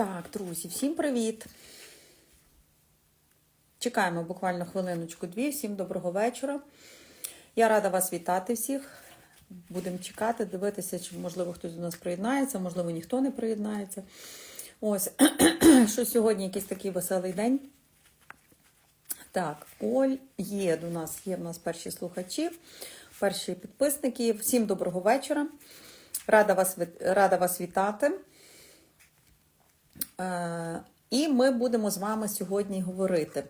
Так, друзі, всім привіт. Чекаємо буквально хвилиночку-дві. Всім доброго вечора. Я рада вас вітати всіх. Будемо чекати, дивитися, чи можливо хтось до нас приєднається, можливо, ніхто не приєднається. Ось, що сьогодні якийсь такий веселий день. Так, Оль, є до нас, є в нас перші слухачі, перші підписники. Всім доброго вечора. Рада вас, рада вас вітати. Е, І ми будемо з вами сьогодні говорити.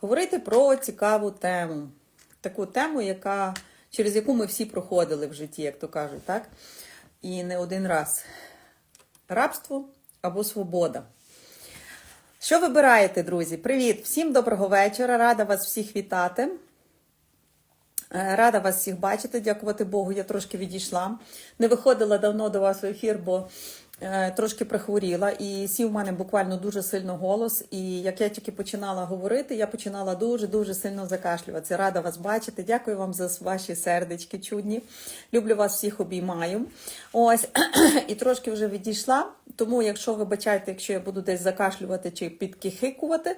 Говорити про цікаву тему. Таку тему, яка, через яку ми всі проходили в житті, як то кажуть, так? І не один раз. Рабство або свобода. Що вибираєте, друзі? Привіт! Всім доброго вечора. Рада вас всіх вітати. Е, Рада вас всіх бачити, дякувати Богу, я трошки відійшла. Не виходила давно до вас в ефір, бо трошки прихворіла. І сів у мене буквально дуже сильно голос. І як я тільки починала говорити, я починала дуже-дуже сильно закашлюватися. Рада вас бачити. Дякую вам за ваші сердечки чудні. Люблю вас всіх обіймаю. Ось, і трошки вже відійшла. Тому, якщо ви бачаєте, якщо я буду десь закашлювати чи підкихикувати,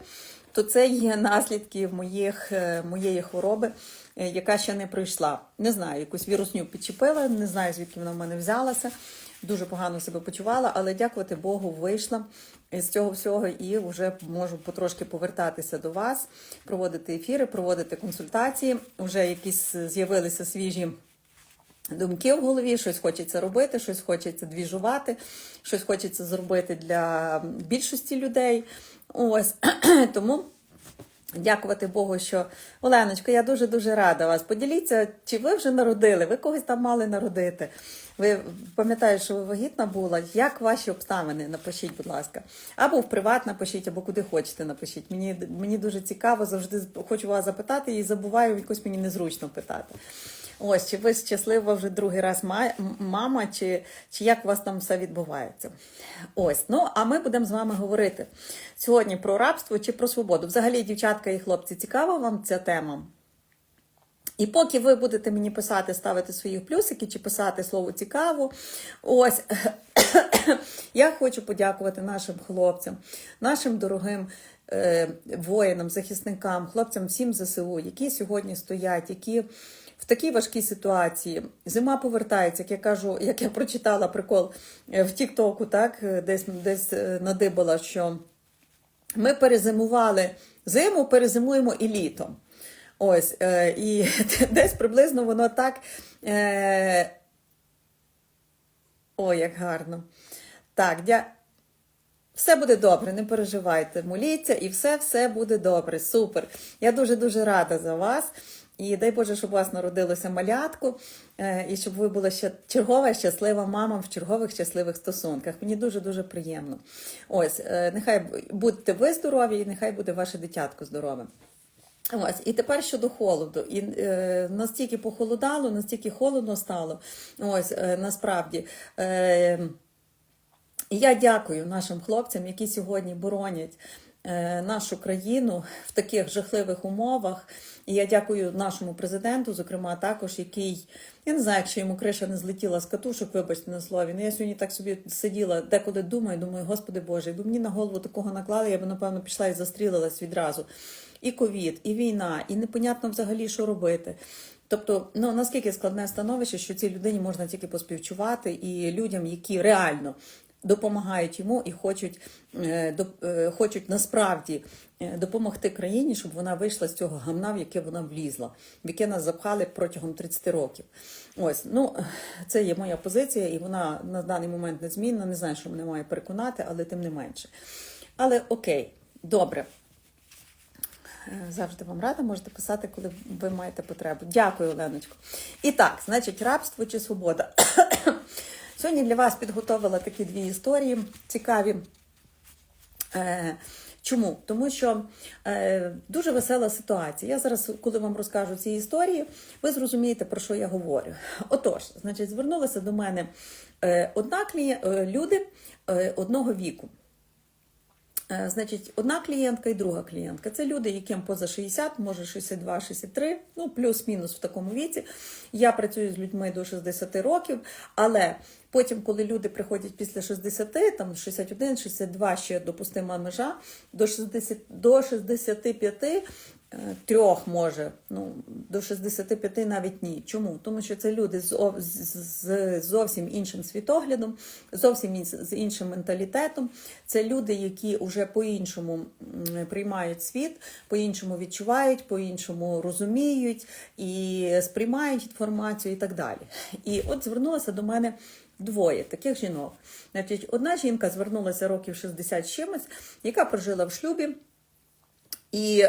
то це є наслідки моїх, е, моєї хвороби, е, яка ще не пройшла. Не знаю, якусь вірусню підчепила, не знаю, звідки вона в мене взялася. Дуже погано себе почувала, але дякувати Богу, вийшла з цього всього і вже можу потрошки повертатися до вас, проводити ефіри, проводити консультації. Вже якісь з'явилися свіжі думки в голові, щось хочеться робити, щось хочеться двіжувати, щось хочеться зробити для більшості людей. Ось тому. Дякувати Богу, що Оленочко, я дуже дуже рада вас. Поділіться, чи ви вже народили, ви когось там мали народити. Ви пам'ятаєте, що ви вагітна була? Як ваші обставини? Напишіть, будь ласка. Або в приват напишіть, або куди хочете напишіть. Мені, мені дуже цікаво, завжди хочу вас запитати і забуваю, якось мені незручно питати. Ось, чи ви щаслива вже другий раз мама, чи, чи як у вас там все відбувається? Ось, ну а ми будемо з вами говорити сьогодні про рабство чи про свободу. Взагалі, дівчатка і хлопці, цікава вам ця тема? І поки ви будете мені писати, ставити свої плюсики чи писати слово цікаво, ось я хочу подякувати нашим хлопцям, нашим дорогим е, воїнам, захисникам, хлопцям всім ЗСУ, які сьогодні стоять, які в такій важкій ситуації. Зима повертається, як я кажу, як я прочитала прикол е, в Тіктоку, так, е, десь, десь е, надибала, що ми перезимували зиму, перезимуємо і літом. Ось, і десь приблизно воно так. Ой, як гарно. Так, дя... все буде добре, не переживайте, моліться, і все, все буде добре. Супер. Я дуже-дуже рада за вас. І дай Боже, щоб у вас народилося малятку, е, і щоб ви була ще чергова щаслива мама в чергових щасливих стосунках. Мені дуже-дуже приємно. Ось, е, нехай будьте ви здорові, і нехай буде ваше дитятко здорове. Ось, і тепер щодо холоду. І е, настільки похолодало, настільки холодно стало. Ось, е, насправді. Е, я дякую нашим хлопцям, які сьогодні боронять нашу країну в таких жахливих умовах. І я дякую нашому президенту, зокрема, також, який, я не знаю, якщо йому криша не злетіла з катушок, вибачте на слові. Ну, я сьогодні так собі сиділа, деколи думаю, думаю, Господи Боже, якби мені на голову такого наклали, я б, напевно, пішла і застрілилась відразу. І ковід, і війна, і непонятно взагалі, що робити. Тобто, ну наскільки складне становище, що цій людині можна тільки поспівчувати, і людям, які реально допомагають йому і хочуть, е, е, хочуть насправді е, допомогти країні, щоб вона вийшла з цього гамна, в яке вона влізла, в яке нас запхали протягом 30 років. Ось, ну це є моя позиція, і вона на даний момент незмінна. Не знаю, що мене має переконати, але тим не менше. Але окей, добре. Завжди вам рада, можете писати, коли ви маєте потребу. Дякую, Оленочко. І так, значить, рабство чи свобода. Сьогодні для вас підготовила такі дві історії цікаві. Е, Чому? Тому що е, дуже весела ситуація. Я зараз, коли вам розкажу ці історії, ви зрозумієте, про що я говорю. Отож, значить, звернулися до мене е, однаклі е, люди е, одного віку. Е, Значить, одна клієнтка і друга клієнтка. Це люди, яким поза 60, може 62, 63, ну плюс-мінус в такому віці. Я працюю з людьми до 60 років, але потім, коли люди приходять після 60, там 61, 62 ще допустима межа, до 60, до 65 е, трьох може, ну до 65 навіть ні. Чому? Тому що це люди з, з, зовсім іншим світоглядом, зовсім з іншим менталітетом. Це люди, які вже по-іншому приймають світ, по-іншому відчувають, по-іншому розуміють і сприймають інформацію і так далі. І от звернулася до мене. Двоє таких жінок. Значить, одна жінка звернулася років 60 чимось, яка прожила в шлюбі, і,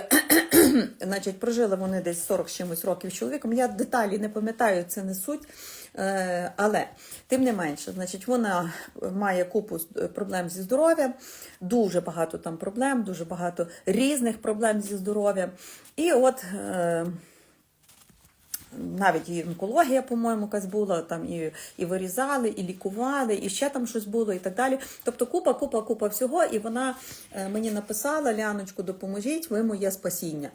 значить, прожили вони десь 40 чимось років з чоловіком. Я деталі не пам'ятаю, це не суть. Е, Але тим не менше, значить, вона має купу проблем зі здоров'ям, дуже багато там проблем, дуже багато різних проблем зі здоров'ям. І от. Навіть і онкологія, по-моєму, якась була, там і, і вирізали, і лікували, і ще там щось було, і так далі. Тобто купа, купа, купа всього. І вона е, мені написала: Ляночку, допоможіть, ви моє спасіння.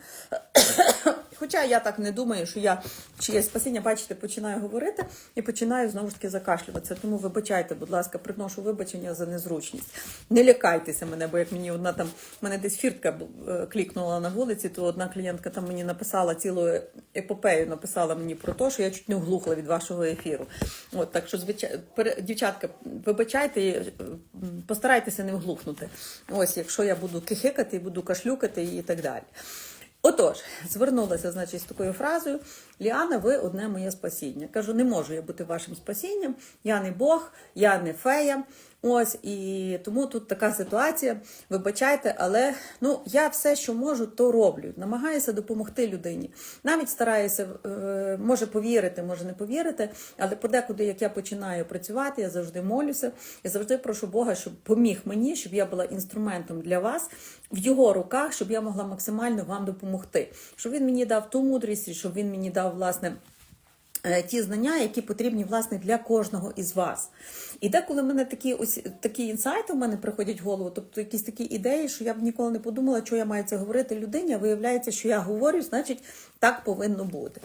Хоча я так не думаю, що я чиє спасіння, бачите, починаю говорити і починаю знову ж таки закашлюватися. Тому вибачайте, будь ласка, приношу вибачення за незручність. Не лякайтеся мене, бо як мені одна там, мене десь фіртка е, клікнула на вулиці, то одна клієнтка там мені написала цілу епопею, написала мені про те, що я чуть не оглухла від вашого ефіру. От так що, звичайно, дівчатка, вибачайте, е, постарайтеся не вглухнути. Ось, якщо я буду кихикати, буду кашлюкати і так далі. Отож, звернулася, значить, з такою фразою: Ліана, ви одне моє спасіння. Кажу, не можу я бути вашим спасінням, я не Бог, я не фея. Ось і тому тут така ситуація. Вибачайте, але ну я все, що можу, то роблю. Намагаюся допомогти людині. Навіть стараюся, е, може повірити, може не повірити, але подекуди, як я починаю працювати, я завжди молюся. Я завжди прошу Бога, щоб поміг мені, щоб я була інструментом для вас в його руках, щоб я могла максимально вам допомогти. Щоб він мені дав ту мудрість, щоб він мені дав власне. Е, Ті знання, які потрібні власне для кожного із вас. І деколи мене такі ось такі інсайти в мене приходять в голову, тобто якісь такі ідеї, що я б ніколи не подумала, що я маю це говорити людині, а виявляється, що я говорю, значить, так повинно бути.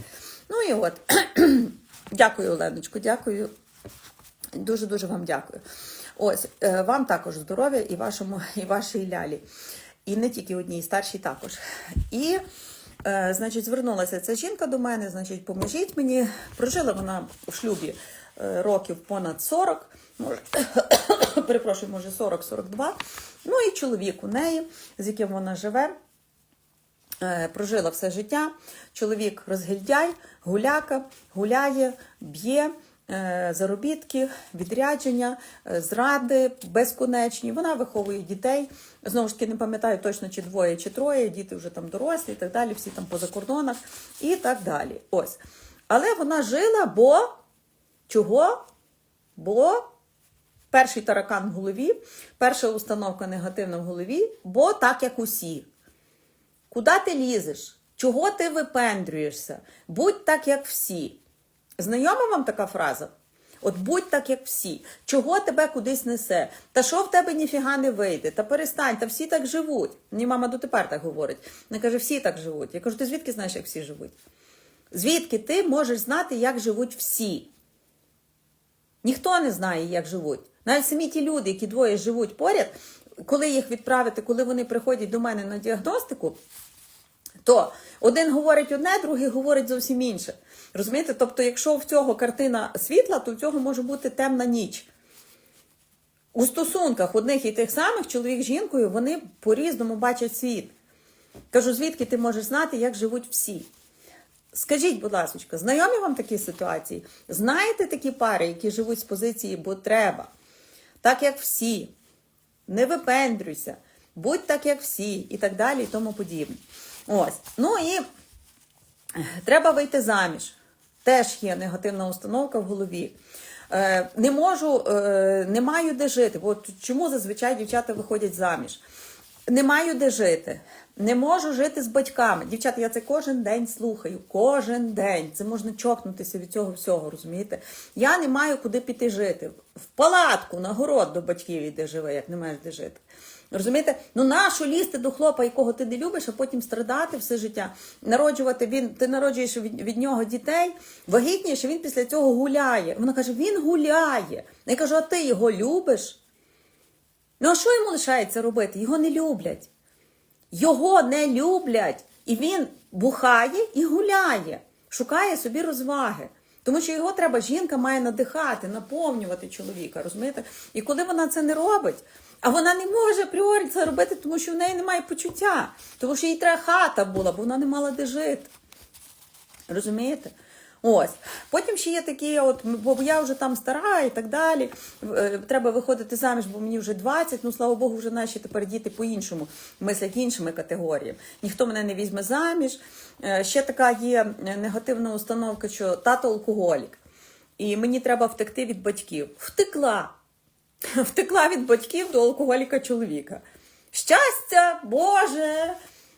Ну і от, дякую, Оленочко, дякую. Дуже дуже вам дякую. Ось е, вам також здоров'я і вашому, і вашій лялі. І не тільки одній, старшій також. І, е, значить, звернулася ця жінка до мене, значить, поможіть мені. Прожила вона в шлюбі е, років понад 40, може, перепрошую, може 40-42. Ну і чоловік у неї, з яким вона живе. Е, Прожила все життя. Чоловік розгильдяй, гуляка, гуляє, б'є, заробітки, відрядження, е, зради безконечні. Вона виховує дітей. Знову ж таки, не пам'ятаю точно, чи двоє, чи троє, діти вже там дорослі і так далі, всі там по закордонах і так далі. Ось. Але вона жила, бо чого? Бо перший таракан в голові, перша установка негативна в голові, бо так як усі. Куди ти лізеш? Чого ти випендрюєшся? Будь так, як всі. Знайома вам така фраза? От будь так, як всі. Чого тебе кудись несе? Та що в тебе ніфіга не вийде? Та перестань, та всі так живуть. Мені мама дотепер так говорить. Вона каже, всі так живуть. Я кажу, ти звідки знаєш, як всі живуть? Звідки ти можеш знати, як живуть всі? Ніхто не знає, як живуть. Навіть самі ті люди, які двоє живуть поряд, коли їх відправити, коли вони приходять до мене на діагностику, то один говорить одне, другий говорить зовсім інше. Розумієте? Тобто, якщо в цього картина світла, то в цього може бути темна ніч. У стосунках одних і тих самих чоловік з жінкою вони по-різному бачать світ. Кажу, звідки ти можеш знати, як живуть всі? Скажіть, будь ласка, знайомі вам такі ситуації? Знаєте такі пари, які живуть з позиції, бо треба, так як всі, не випендрюйся, будь так, як всі, і так далі, і тому подібне. Ось. Ну і треба вийти заміж. Теж є негативна установка в голові. Е, не можу, е, не маю де жити. От чому зазвичай дівчата виходять заміж? Не маю де жити, не можу жити з батьками. Дівчата, я це кожен день слухаю. Кожен день. Це можна чокнутися від цього всього, розумієте? Я не маю куди піти жити. В палатку, на город до батьків іди живе, як не маєш де жити. Розумієте? Ну нащо лізти до хлопа, якого ти не любиш, а потім страдати все життя, народжувати він, ти народжуєш від, від нього дітей, вагітнієш, він після цього гуляє. Вона каже: він гуляє. Я кажу, а ти його любиш? Ну а що йому лишається робити? Його не люблять. Його не люблять. І він бухає і гуляє, шукає собі розваги. Тому що його треба, жінка має надихати, наповнювати чоловіка, розумієте? І коли вона це не робить, а вона не може апріорі це робити, тому що в неї немає почуття, тому що їй треба хата була, бо вона не мала де жити. Розумієте? Ось. Потім ще є такі, от, бо я вже там стара і так далі. е, Треба виходити заміж, бо мені вже 20. Ну, слава Богу, вже наші тепер діти по-іншому мислять іншими категоріями. Ніхто мене не візьме заміж. Е, Ще така є негативна установка, що тато алкоголік. І мені треба втекти від батьків. Втекла. Втекла від батьків до алкоголіка чоловіка. Щастя, Боже!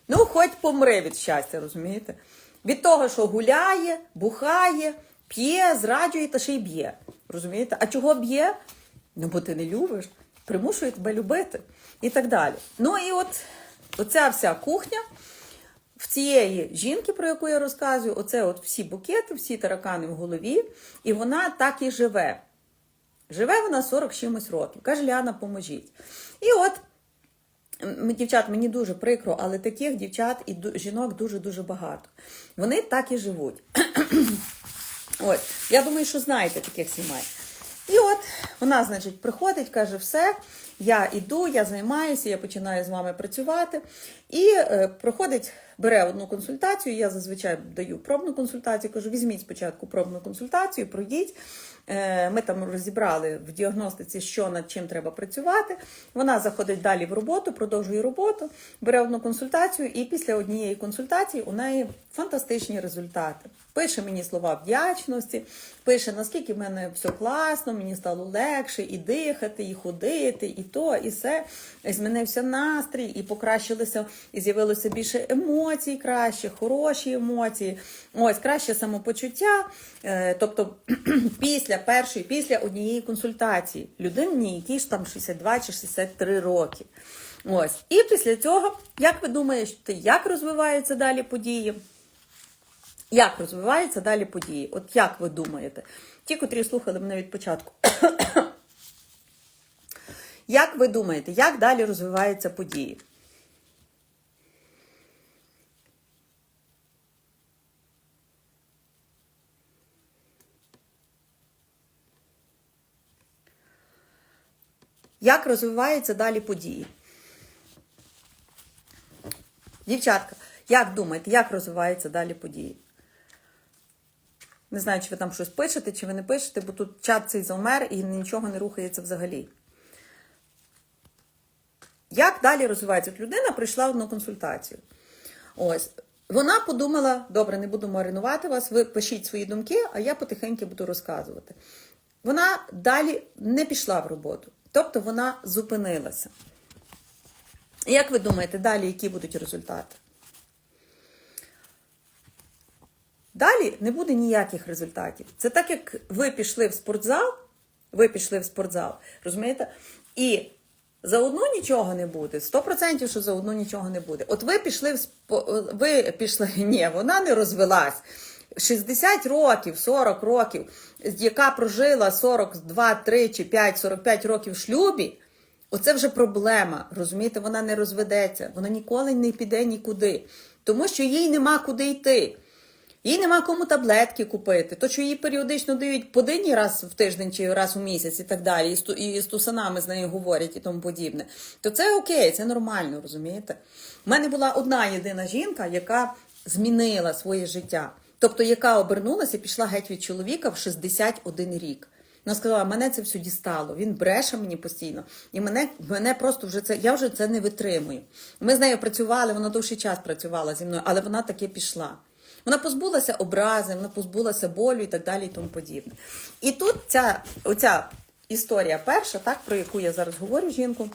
Ну, хоч помри від щастя, розумієте? Від того, що гуляє, бухає, п'є, зраджує та ще й б'є. Розумієте? А чого б'є? Ну, бо ти не любиш, примушує тебе любити і так далі. Ну і от оця вся кухня в цієї жінки, про яку я розказую, оце от всі букети, всі таракани в голові, і вона так і живе. Живе вона 40 чимось років. Каже Ліана, поможіть. І от, дівчат, мені дуже прикро, але таких дівчат і жінок дуже-дуже багато. Вони так і живуть. Ось, я думаю, що знаєте таких сімей. І от вона, значить, приходить, каже, все, я іду, я займаюся, я починаю з вами працювати. І е, проходить, бере одну консультацію. Я зазвичай даю пробну консультацію. Кажу, візьміть спочатку пробну консультацію, пройдіть. Е, Ми там розібрали в діагностиці, що над чим треба працювати. Вона заходить далі в роботу, продовжує роботу, бере одну консультацію, і після однієї консультації у неї фантастичні результати. Пише мені слова вдячності, пише, наскільки в мене все класно, мені стало легше і дихати, і ходити, і то, і все. І змінився настрій, і покращилося, і з'явилося більше емоцій, краще, хороші емоції, ось краще самопочуття. Е, Тобто після першої, після однієї консультації людині, якій ж там 62 чи 63 роки. Ось. І після цього, як ви думаєте, як розвиваються далі події? Як розвиваються далі події? От як ви думаєте? Ті, котрі слухали мене від початку. як ви думаєте, як далі розвиваються події? Як розвиваються далі події? Дівчатка, як думаєте, як розвиваються далі події? Не знаю, чи ви там щось пишете, чи ви не пишете, бо тут чат цей завмер і нічого не рухається взагалі. Як далі розвивається? От людина прийшла одну консультацію. Ось. Вона подумала: добре, не буду маринувати вас, ви пишіть свої думки, а я потихеньку буду розказувати. Вона далі не пішла в роботу, тобто вона зупинилася. Як ви думаєте, далі які будуть результати? Далі не буде ніяких результатів. Це так, як ви пішли в спортзал, ви пішли в спортзал, розумієте? І за одну нічого не буде. 100% що за одну нічого не буде. От ви пішли в спо... ви пішли, ні, вона не розвелась. 60 років, 40 років, яка прожила 42, 3 чи 5, 45 років в шлюбі, оце вже проблема. Розумієте, вона не розведеться, вона ніколи не піде нікуди, тому що їй нема куди йти. Їй нема кому таблетки купити. То, що їй періодично дають подині раз в тиждень чи раз у місяць і так далі, і з тусанами з нею говорять і тому подібне, то це окей, це нормально, розумієте? У мене була одна єдина жінка, яка змінила своє життя. Тобто, яка обернулася пішла геть від чоловіка в 61 рік. Вона сказала, мене це все дістало. Він бреше мені постійно. І мене, мене просто вже це, я вже це не витримую. Ми з нею працювали, вона довший час працювала зі мною, але вона таки пішла. Вона позбулася образи, вона позбулася болю і так далі, і тому подібне. І тут ця оця історія перша, так, про яку я зараз говорю жінку.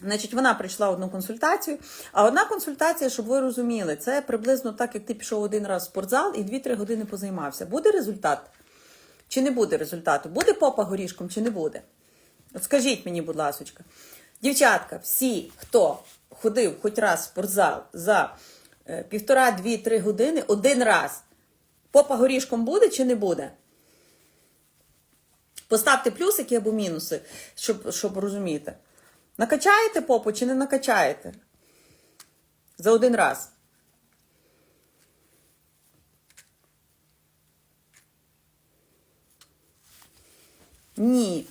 Значить, вона прийшла одну консультацію, а одна консультація, щоб ви розуміли, це приблизно так, як ти пішов один раз в спортзал і 2-3 години позаймався. Буде результат? Чи не буде результату? Буде попа горішком, чи не буде? От скажіть мені, будь ласочка. Дівчатка, всі, хто ходив хоч раз в спортзал за е, півтора, дві, три години, один раз. Попа горішком буде чи не буде? Поставте плюсики або мінуси, щоб, щоб розуміти. Накачаєте попу чи не накачаєте? За один раз. Ні.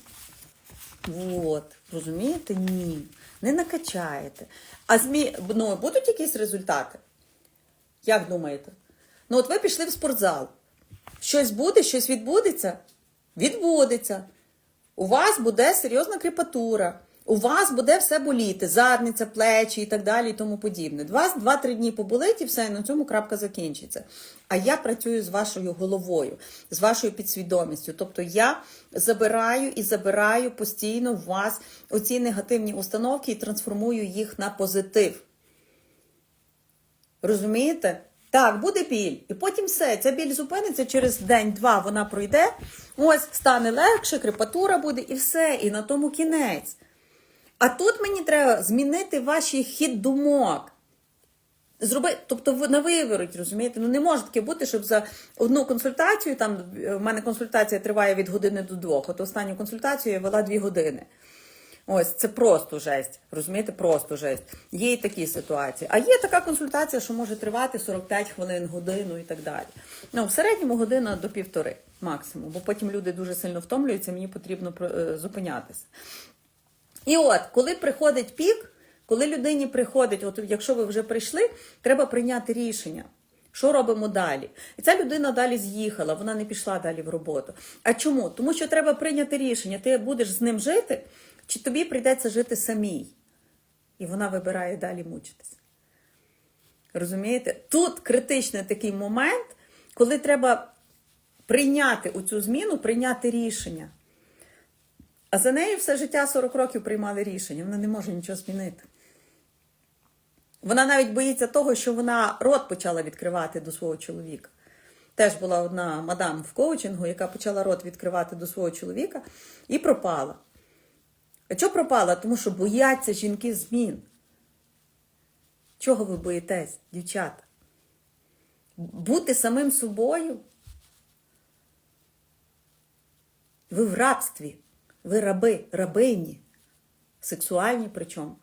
От, розумієте? Ні. Не накачаєте. А змі... ну, будуть якісь результати? Як думаєте? Ну, от ви пішли в спортзал. Щось буде, щось відбудеться? Відбудеться. У вас буде серйозна крепатура. У вас буде все боліти, задниця, плечі і так далі, і тому подібне. Два, два-три дні поболить і все, і на цьому крапка закінчиться. А я працюю з вашою головою, з вашою підсвідомістю. Тобто я забираю і забираю постійно в вас оці негативні установки і трансформую їх на позитив. Розумієте? Так, буде біль. І потім все. Ця біль зупиниться через день-два вона пройде. Ось стане легше, крепатура буде, і все. І на тому кінець. А тут мені треба змінити ваші хід думок. Зроби, тобто на вивороть, розумієте? Ну не може таке бути, щоб за одну консультацію, там е, в мене консультація триває від години до двох. От останню консультацію я вела дві години. Ось це просто жесть. Розумієте, просто жесть. Є і такі ситуації. А є така консультація, що може тривати 45 хвилин, годину і так далі. Ну, в середньому година до півтори максимум, бо потім люди дуже сильно втомлюються, мені потрібно е, зупинятися. І от, коли приходить пік, коли людині приходить, от якщо ви вже прийшли, треба прийняти рішення. Що робимо далі? І ця людина далі з'їхала, вона не пішла далі в роботу. А чому? Тому що треба прийняти рішення. Ти будеш з ним жити, чи тобі прийдеться жити самій. І вона вибирає далі мучитися. Розумієте? Тут критичний такий момент, коли треба прийняти оцю зміну, прийняти рішення. А за нею все життя 40 років приймали рішення. Вона не може нічого змінити. Вона навіть боїться того, що вона рот почала відкривати до свого чоловіка. Теж була одна мадам в коучингу, яка почала рот відкривати до свого чоловіка і пропала. А чого пропала? Тому що бояться жінки змін. Чого ви боїтесь, дівчата? Бути самим собою? Ви в рабстві. Ви раби, рабині, сексуальні причому.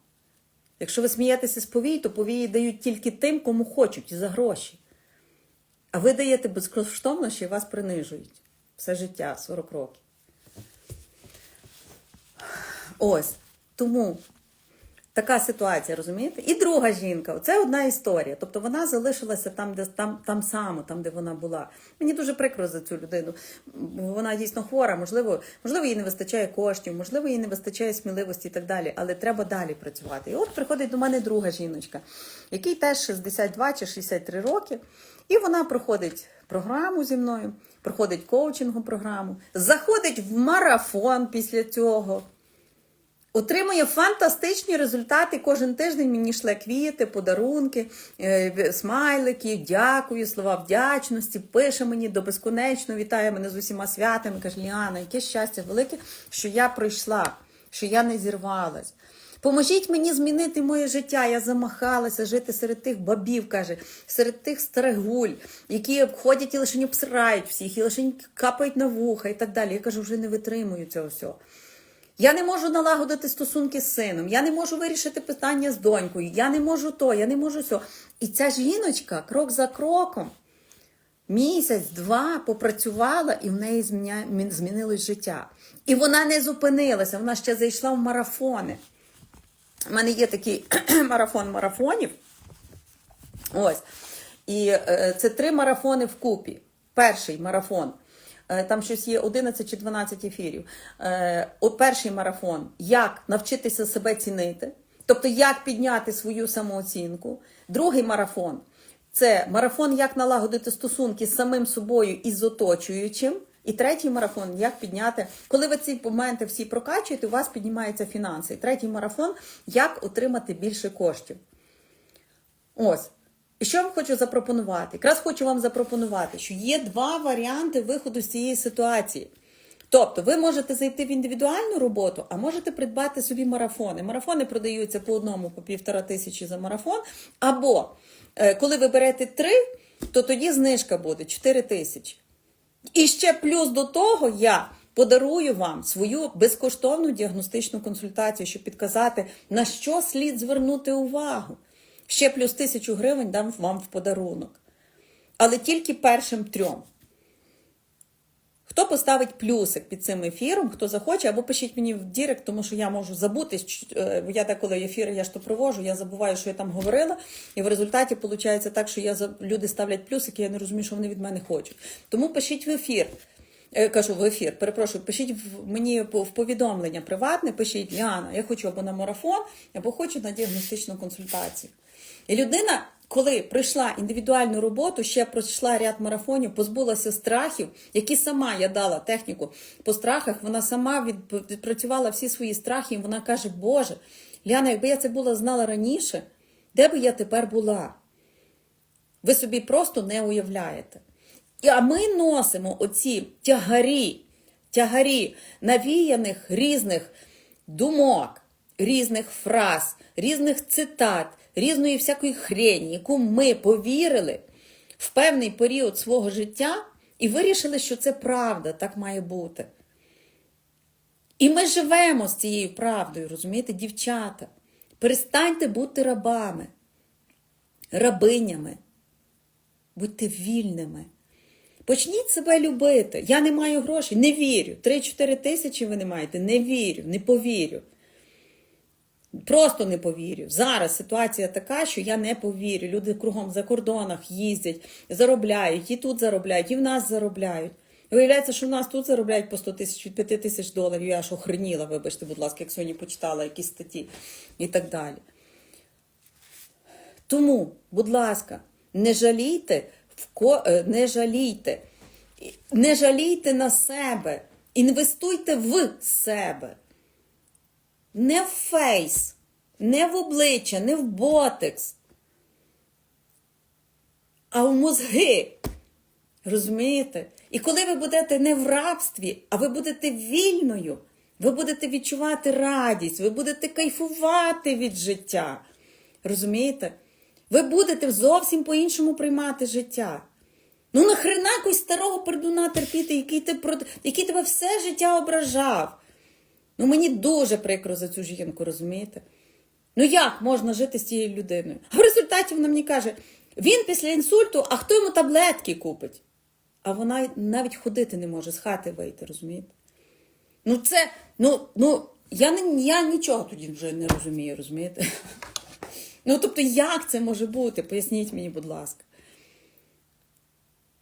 Якщо ви смієтеся з повії, то повії дають тільки тим, кому хочуть, за гроші. А ви даєте безкоштовно, що вас принижують. Все життя, 40 років. Ось. Тому така ситуація, розумієте? І друга жінка, це одна історія. Тобто вона залишилася там, де там, там само, там, де вона була. Мені дуже прикро за цю людину. Вона дійсно хвора, можливо, можливо, їй не вистачає коштів, можливо, їй не вистачає сміливості і так далі. Але треба далі працювати. І от приходить до мене друга жіночка, якій теж 62 чи 63 роки, і вона проходить програму зі мною, проходить коучингу програму, заходить в марафон після цього. Отримує фантастичні результати. Кожен тиждень мені шле квіти, подарунки, е, смайлики, дякую, слова вдячності. Пише мені до безконечно, вітає мене з усіма святами. Каже, Ліана, яке щастя велике, що я пройшла, що я не зірвалась. Поможіть мені змінити моє життя. Я замахалася жити серед тих бабів, каже, серед тих старигуль, які обходять і лише обсирають всіх, і лише капають на вуха і так далі. Я кажу, вже не витримую цього всього. Я не можу налагодити стосунки з сином, я не можу вирішити питання з донькою, я не можу то, я не можу сьо. І ця жіночка крок за кроком, місяць-два попрацювала, і в неї змінилось життя. І вона не зупинилася, вона ще зайшла в марафони. У мене є такий марафон марафонів. Ось. І е, це три марафони вкупі. Перший марафон. Е, Там щось є 11 чи 12 ефірів. Е, перший марафон як навчитися себе цінити, тобто як підняти свою самооцінку. Другий марафон це марафон, як налагодити стосунки з самим собою і з оточуючим. І третій марафон, як підняти, коли ви ці моменти всі прокачуєте, у вас піднімаються фінанси. І третій марафон, як отримати більше коштів. Ось. І що я вам хочу запропонувати? Якраз хочу вам запропонувати, що є два варіанти виходу з цієї ситуації. Тобто, ви можете зайти в індивідуальну роботу, а можете придбати собі марафони. Марафони продаються по одному, по півтора тисячі за марафон. Або е, коли ви берете три, то тоді знижка буде 4 тисячі. І ще плюс до того я подарую вам свою безкоштовну діагностичну консультацію, щоб підказати, на що слід звернути увагу. Ще плюс тисячу гривень дам вам в подарунок. Але тільки першим трьом. Хто поставить плюсик під цим ефіром, хто захоче, або пишіть мені в Дірект, тому що я можу забути. е, Я деколи ефіри я ж то провожу, я забуваю, що я там говорила, і в результаті виходить так, що я люди ставлять плюсики, я не розумію, що вони від мене хочуть. Тому пишіть в ефір. Е, Кажу в ефір, перепрошую, пишіть мені в повідомлення приватне, пишіть Ліана, я хочу або на марафон, або хочу на діагностичну консультацію. І людина, коли пройшла індивідуальну роботу, ще пройшла ряд марафонів, позбулася страхів, які сама я дала техніку по страхах, вона сама відпрацювала всі свої страхи, і вона каже: Боже, Ляна, якби я це була знала раніше, де би я тепер була? Ви собі просто не уявляєте. І- А ми носимо оці тягарі, тягарі навіяних різних думок, різних фраз, різних цитат, різної всякої хрені, яку ми повірили в певний період свого життя і вирішили, що це правда, так має бути. І ми живемо з цією правдою, розумієте, дівчата. Перестаньте бути рабами, рабинями. Будьте вільними. Почніть себе любити. Я не маю грошей, не вірю. 3-4 тисячі ви не маєте, не вірю, не повірю. Просто не повірю. Зараз ситуація така, що я не повірю. Люди кругом за кордонах їздять, заробляють, і тут заробляють, і в нас заробляють. І Виявляється, що в нас тут заробляють по 100 тисяч від 5 тисяч доларів. Я аж охреніла, вибачте, будь ласка, як сьогодні почитала якісь статті і так далі. Тому, будь ласка, не жалійте, е, не жалійте, не жалійте на себе, інвестуйте в себе. Не в фейс, не в обличчя, не в ботекс, а в мозги. Розумієте? І коли ви будете не в рабстві, а ви будете вільною, ви будете відчувати радість, ви будете кайфувати від життя. Розумієте? Ви будете зовсім по-іншому приймати життя. Ну нахрена якось старого пердуна терпіти, який, ти, який тебе все життя ображав. Ну мені дуже прикро за цю жінку, розумієте? Ну як можна жити з цією людиною? А в результаті вона мені каже: він після інсульту, а хто йому таблетки купить? А вона навіть ходити не може, з хати вийти, розумієте? Ну це, ну, ну, я, не, я нічого тоді вже не розумію, розумієте? Ну, тобто, як це може бути? Поясніть мені, будь ласка.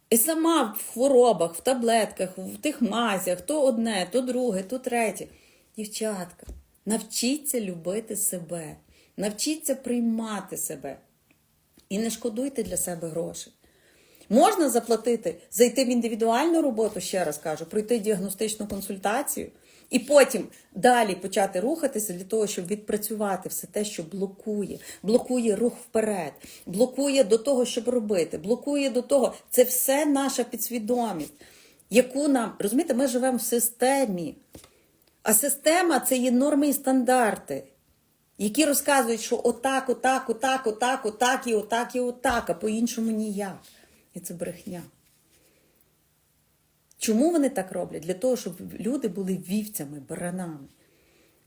І сама в хворобах, в таблетках, в тих мазях, то одне, то друге, то третє. Дівчатка, навчіться любити себе, навчіться приймати себе. І не шкодуйте для себе грошей. Можна заплатити, зайти в індивідуальну роботу, ще раз кажу, пройти діагностичну консультацію і потім далі почати рухатися для того, щоб відпрацювати все те, що блокує, блокує рух вперед, блокує до того, щоб робити, блокує до того. Це все наша підсвідомість, яку нам розумієте, ми живемо в системі. А система це є норми і стандарти, які розказують, що отак, отак, отак, отак, отак і отак, і отак, а по-іншому ніяк. І це брехня. Чому вони так роблять? Для того, щоб люди були вівцями, баранами.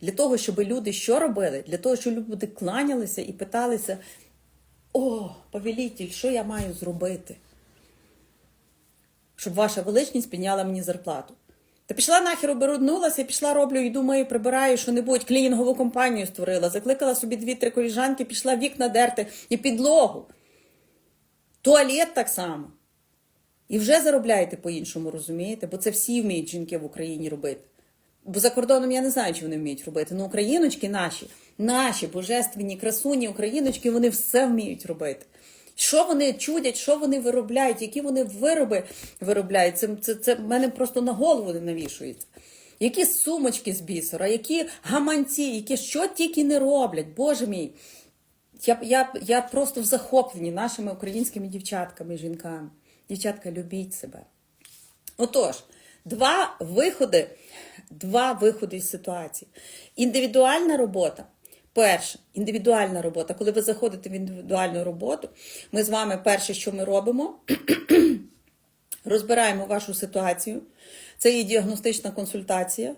Для того, щоб люди що робили? Для того, щоб люди кланялися і питалися: О, повелітель, що я маю зробити? Щоб ваша величність підняла мені зарплату. Та пішла нахер оберуднулася, пішла, роблю, йду мию, прибираю, що небудь, клінінгову компанію створила, закликала собі дві-три коліжанки, пішла вікна дерти і підлогу. Туалет так само. І вже заробляєте по-іншому, розумієте? Бо це всі вміють жінки в Україні робити. Бо за кордоном я не знаю, чи вони вміють робити. Ну, україночки наші, наші божественні красуні україночки, вони все вміють робити. Що вони чудять, що вони виробляють, які вони вироби виробляють. Це, це, це мене просто на голову не навішується. Які сумочки з бісера, які гаманці, які що тільки не роблять, Боже мій. Я, я, я просто в захопленні нашими українськими дівчатками жінками. Дівчатка, любіть себе. Отож, Два виходи, два виходи із ситуації. Індивідуальна робота. Перше, індивідуальна робота. Коли ви заходите в індивідуальну роботу, ми з вами перше, що ми робимо, розбираємо вашу ситуацію. Це є діагностична консультація.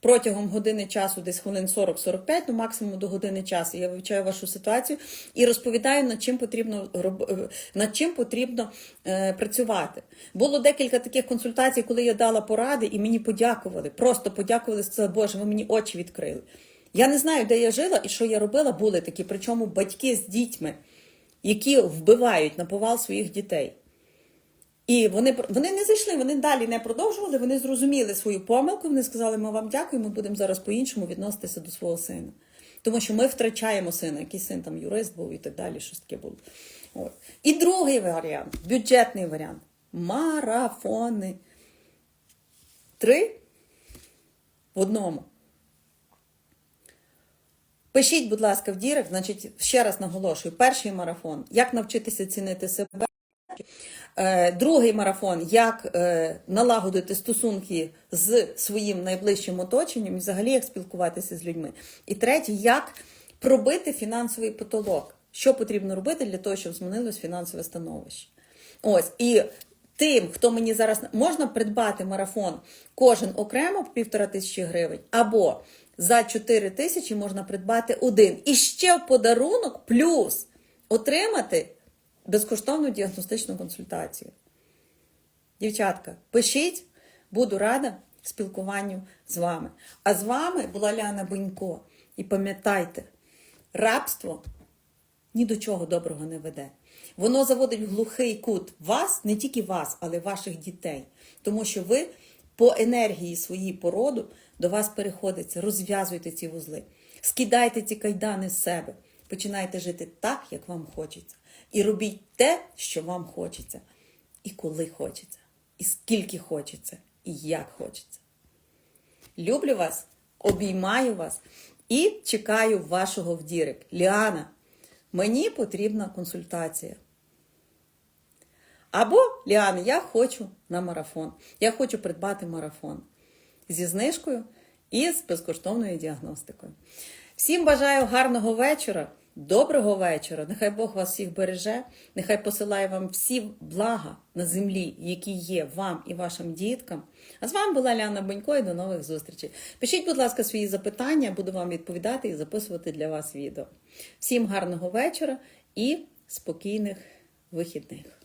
Протягом години часу, десь хвилин 40-45, ну максимум до години часу, я вивчаю вашу ситуацію і розповідаю, над чим потрібно е, над чим потрібно е, працювати. Було декілька таких консультацій, коли я дала поради, і мені подякували. Просто подякували, сказали, Боже, ви мені очі відкрили. Я не знаю, де я жила і що я робила, були такі, причому батьки з дітьми, які вбивають на повал своїх дітей. І вони, вони не зайшли, вони далі не продовжували, вони зрозуміли свою помилку, вони сказали, ми вам дякуємо, ми будемо зараз по-іншому відноситися до свого сина. Тому що ми втрачаємо сина, який син там юрист був і так далі, щось таке було. От. І другий варіант, бюджетний варіант. Марафони. Три в одному. Пишіть, будь ласка, в дірек, значить, ще раз наголошую: перший марафон як навчитися цінити себе. Е, Другий марафон як е, налагодити стосунки з своїм найближчим оточенням, і взагалі як спілкуватися з людьми. І третій, як пробити фінансовий потолок. Що потрібно робити для того, щоб змінилось фінансове становище. Ось і тим, хто мені зараз можна придбати марафон кожен окремо півтора тисячі гривень, або за 4 тисячі можна придбати один. І ще в подарунок плюс отримати безкоштовну діагностичну консультацію. Дівчатка, пишіть, буду рада спілкуванню з вами. А з вами була Ляна Бонько. І пам'ятайте, рабство ні до чого доброго не веде. Воно заводить глухий кут вас, не тільки вас, але ваших дітей. Тому що ви по енергії своїй породу до вас переходиться, розв'язуйте ці вузли, скидайте ці кайдани з себе, починайте жити так, як вам хочеться. І робіть те, що вам хочеться, і коли хочеться, і скільки хочеться, і як хочеться. Люблю вас, обіймаю вас і чекаю вашого в дірек. Ліана, мені потрібна консультація. Або, Ліана, я хочу на марафон. Я хочу придбати марафон зі знижкою і з безкоштовною діагностикою. Всім бажаю гарного вечора, доброго вечора. Нехай Бог вас всіх береже, нехай посилає вам всі блага на землі, які є вам і вашим діткам. А з вами була Ляна Бонько і до нових зустрічей. Пишіть, будь ласка, свої запитання, буду вам відповідати і записувати для вас відео. Всім гарного вечора і спокійних вихідних.